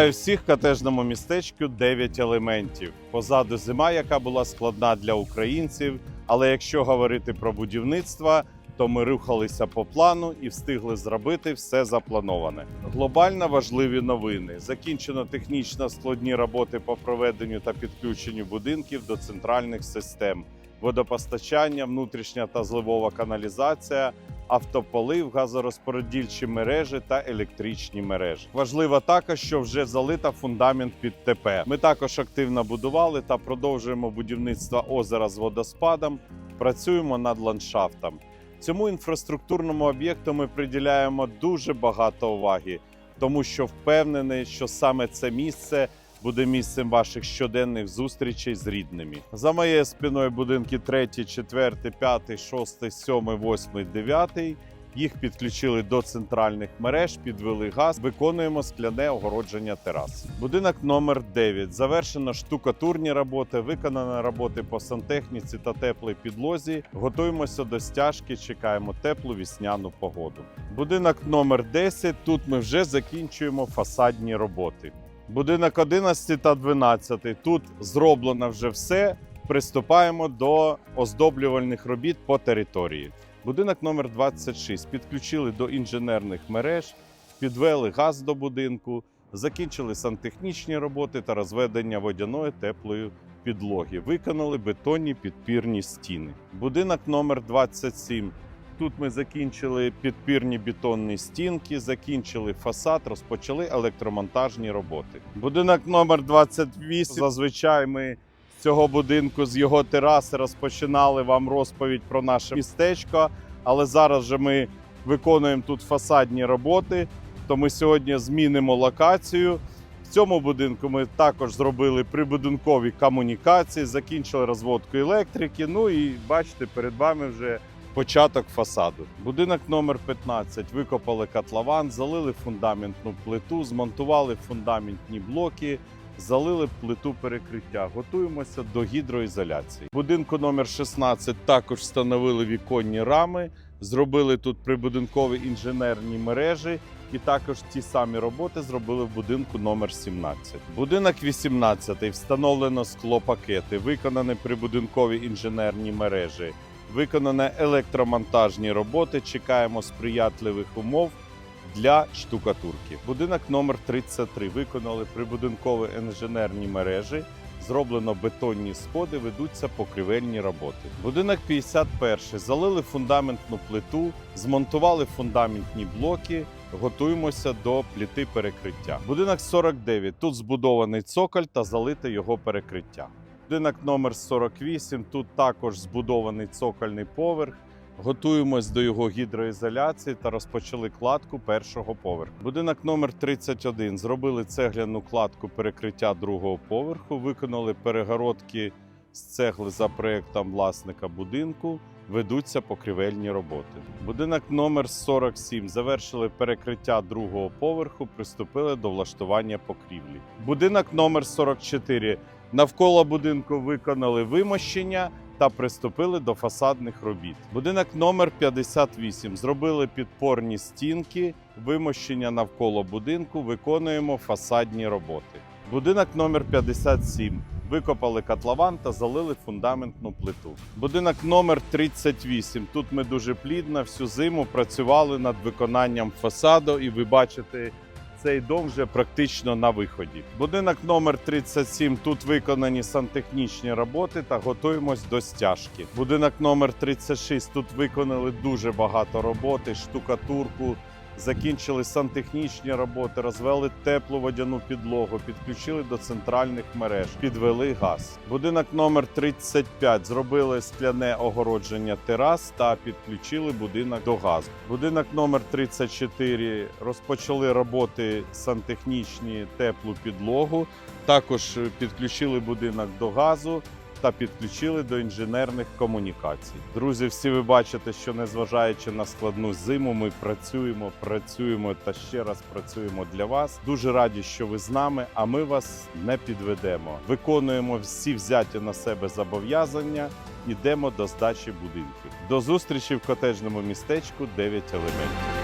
Вітаю всіх в котежному містечку 9 елементів. Позаду зима, яка була складна для українців. Але якщо говорити про будівництво, то ми рухалися по плану і встигли зробити все заплановане. Глобально важливі новини. Закінчено технічно складні роботи по проведенню та підключенню будинків до центральних систем, водопостачання, внутрішня та зливова каналізація, автополив, газорозподільчі мережі та електричні мережі. Важливо також, що вже залита фундамент під ТП. Ми також активно будували та продовжуємо будівництво озера з водоспадом. Працюємо над ландшафтом. Цьому інфраструктурному об'єкту ми приділяємо дуже багато уваги, тому що впевнений, що саме це місце буде місцем ваших щоденних зустрічей з рідними. За моєю спиною будинки 3, 4, 5, 6, 7, 8, 9. Їх підключили до центральних мереж, підвели газ, виконуємо скляне огородження терас. Будинок номер 9. Завершено штукатурні роботи, виконано роботи по сантехніці та теплій підлозі. Готуємося до стяжки, чекаємо теплу вісняну погоду. Будинок номер 10. Тут ми вже закінчуємо фасадні роботи. Будинок 11 та 12. Тут зроблено вже все. Приступаємо до оздоблювальних робіт по території. Будинок номер 26 підключили до інженерних мереж, підвели газ до будинку, закінчили сантехнічні роботи та розведення водяної теплої підлоги. Виконали бетонні підпірні стіни. Будинок номер 27. Тут ми закінчили підпірні бетонні стінки, закінчили фасад, розпочали електромонтажні роботи. Будинок номер 28. Зазвичай ми з цього будинку, з його тераси розпочинали вам розповідь про наше містечко. Але зараз же ми виконуємо тут фасадні роботи. То ми сьогодні змінимо локацію. В цьому будинку ми також зробили прибудинкові комунікації, закінчили розводку електрики. Ну і бачите, перед вами вже початок фасаду. Будинок номер 15. Викопали котлован, залили фундаментну плиту, змонтували фундаментні блоки. Залили плиту перекриття, готуємося до гідроізоляції. Будинку номер 16 також встановили віконні рами, зробили тут прибудинкові інженерні мережі, і також ті самі роботи зробили в будинку номер 17. Будинок 18 встановлено склопакети, виконані прибудинкові інженерні мережі, виконані електромонтажні роботи. Чекаємо сприятливих умов для штукатурки. Будинок номер 33 виконали прибудинкові інженерні мережі. Зроблено бетонні сходи, ведуться покривельні роботи. Будинок 51 залили фундаментну плиту, змонтували фундаментні блоки. Готуємося до пліти перекриття. Будинок 49. Тут збудований цоколь та залите його перекриття. Будинок номер 48. Тут також збудований цокольний поверх. Готуємось до його гідроізоляції та розпочали кладку першого поверху. Будинок номер 31. Зробили цегляну кладку перекриття другого поверху, виконали перегородки з цегли за проектом власника будинку. Ведуться покрівельні роботи. Будинок номер 47. Завершили перекриття другого поверху, приступили до влаштування покрівлі. Будинок номер 44. Навколо будинку виконали вимощення та приступили до фасадних робіт. Будинок номер 58. Зробили підпорні стінки, вимощення навколо будинку. Виконуємо фасадні роботи. Будинок номер 57. Викопали котлован та залили фундаментну плиту. Будинок номер 38. Тут ми дуже плідно всю зиму працювали над виконанням фасаду, і ви бачите. Цей дом вже практично на виході. Будинок номер 37. Тут виконані сантехнічні роботи та готуємось до стяжки. Будинок номер 36. Тут виконали дуже багато роботи, штукатурку. Закінчили сантехнічні роботи, розвели теплу водяну підлогу, підключили до центральних мереж, підвели газ. Будинок номер 35 зробили скляне огородження терас та підключили будинок до газу. Будинок номер 34 розпочали роботи сантехнічні теплу підлогу. Також підключили будинок до газу та підключили до інженерних комунікацій. Друзі, всі ви бачите, що незважаючи на складну зиму, ми працюємо, працюємо та ще раз працюємо для вас. Дуже раді, що ви з нами, а ми вас не підведемо. Виконуємо всі взяті на себе зобов'язання. Ідемо до здачі будинків. До зустрічі в котежному містечку 9 елементів.